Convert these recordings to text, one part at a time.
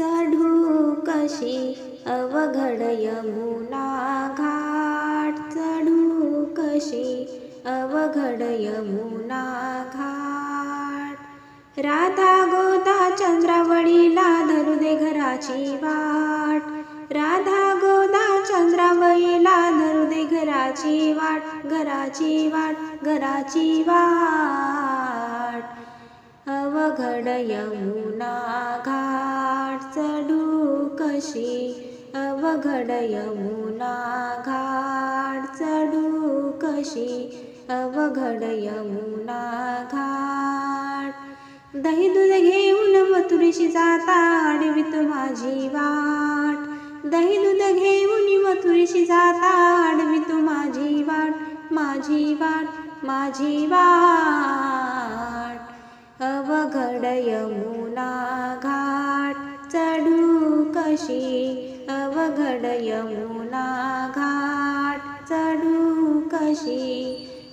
चढू कशी अवघड यमुना घाट चढू कशी अवघड यमुना घाट राधा गोदा चंद्रावळीला धरू दे घराची वाट. राधा गोदा चंद्रावळीला धरू दे घराची वाट. घराची वाट घराची वाट. अवघड यमुना घाट कशी अवघड यमुना घाट चढू कशी? अवघड यमुना घाट दही दूध घेऊन मथुरीशी जाता आडवीत माझी वाट. दही दूध घेऊन मथुरीशी जाता आडवीत माझी वाट. माझी वाट माझी वाट. अवघड यमुना कशी अवघड यमुना घाट चढू कशी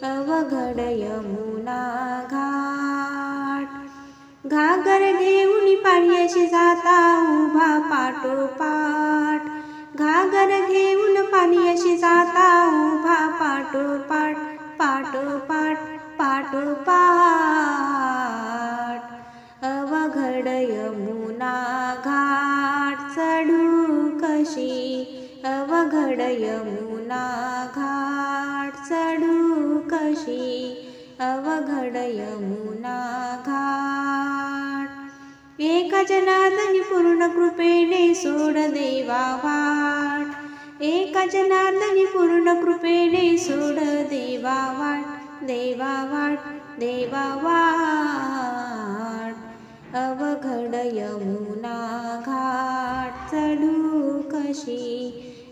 अवघड यमुना घाट. घागर घेऊन पाण्याशी जाता उभा पाठोपाठ घागर घेऊन पाण्याशी जाता उभा पाठोपाठ पाठोपाठ पाठोपाठ अवघड यमुना घाट चढू कशी अवघड यमुना घाट चढू कशी अवघड यमुना घाट. एका जनार्दनी पूर्ण कृपेने सोड देवा वाट. एका जनार्दनी पूर्ण कृपेने सोड देवा वाट. देवा वाट देवा वाट. अवघड यमुना घाट चढू कशी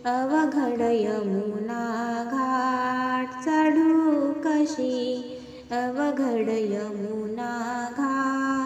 अवघड यमुना घाट चढू कशी अवघड यमुना घाट